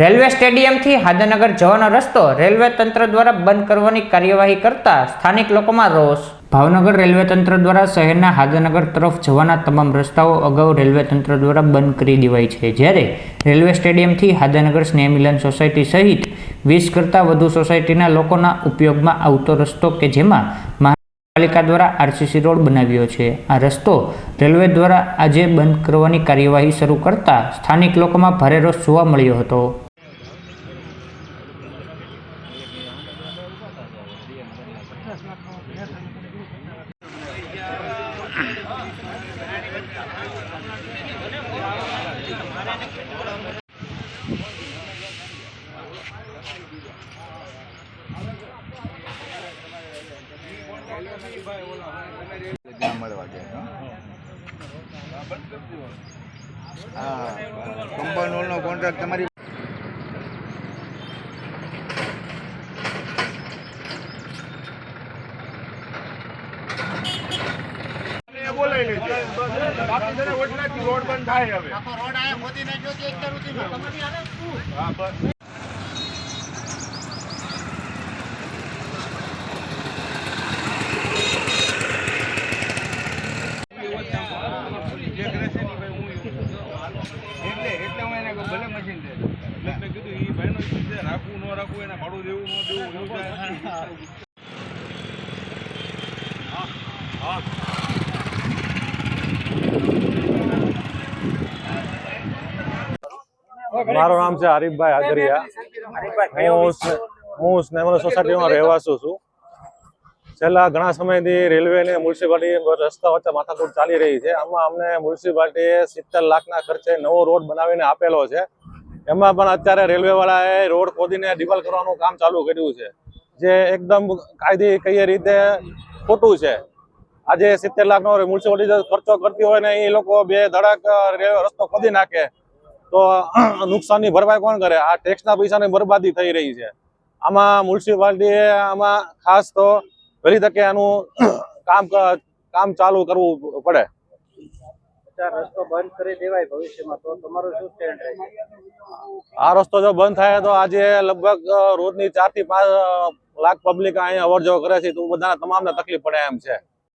Railway સ્ટેડિયમથી હાદનગર જવાનો રસ્તો railway તંત્ર દ્વારા બંધ કરવાની કાર્યવાહી કરતા સ્થાનિક લોકોમાં રોષ. ભાવનગર રેલવે તંત્ર દ્વારા શહેરના હાદનગર તરફ જવાના તમામ રસ્તાઓ અગાઉ રેલવે તંત્ર દ્વારા બંધ કરી દેવાય છે. જ્યારે રેલવે સ્ટેડિયમથી હાદનગર સ્નેહમિલન સોસાયટી સહિત વીસ કરતાં વધુ સોસાયટીના લોકોના ઉપયોગમાં આવતો રસ્તો કે જેમાં મહાનગરપાલિકા દ્વારા આરસીસી રોડ બનાવ્યો છે. આ રસ્તો રેલવે દ્વારા આજે બંધ કરવાની કાર્યવાહી શરૂ કરતા સ્થાનિક લોકોમાં ભારે રોષ જોવા મળ્યો હતો. ત્યાં મળવા ગયા હા કમ્પાઉન્ડ વોલનો કોન્ટ્રાક્ટ તમારી રોડ બંધ થાય હવે હા, હું કહું, ભલે મશીન છે રાખવું ન રાખવું એને ભાડું દેવું ન દેવું એવું કાંઈ. મારું નામ છે હરીફભાઈ આગરિયા હું હું સોસાયટીમાં રહેવાસું છું. છેલ્લા ઘણા સમયથી રેલવે અને મ્યુનિસિપાલિટી રસ્તા વચ્ચે માથાકૂટ ચાલી રહી છે. આમાં અમને મ્યુનિસિપાલિટીએ સિત્તેર લાખના ખર્ચે નવો રોડ બનાવીને આપેલો છે. એમાં પણ અત્યારે રેલવે વાળાએ રોડ ખોદીને ડિવલ કરવાનું કામ ચાલુ કર્યું છે. જે એકદમ કાયદી કઈ રીતે ખોટું છે. આજે સિત્તેર લાખનો મ્યુનિસિપાલિટી ખર્ચો કરતી હોય ને એ લોકો બે ધડક રેલવે રસ્તો ખોદી નાખે. તો નુકસાનની ભરપાઈ કોણ કરે? આ ટેક્સના પૈસાની બરબાદી થઈ રહી છે. આમાં મ્યુનિસિપાલિટીએ આમાં ખાસ તો વહેલી તકે આનું કામ કામ ચાલુ કરવું પડે. રસ્તો બંધ કરી દેવાય ભવિષ્યમાં તો તમારું શું સ્ટેન્ડ રહેશે આ રસ્તો જો બંધ થાય તો આજે લગભગ રોજની ચારથી પાંચ લાખ પબ્લિક અહીંયા અવર જવર કરે છે. તો બધાને તમામને તકલીફ પડે એમ છે.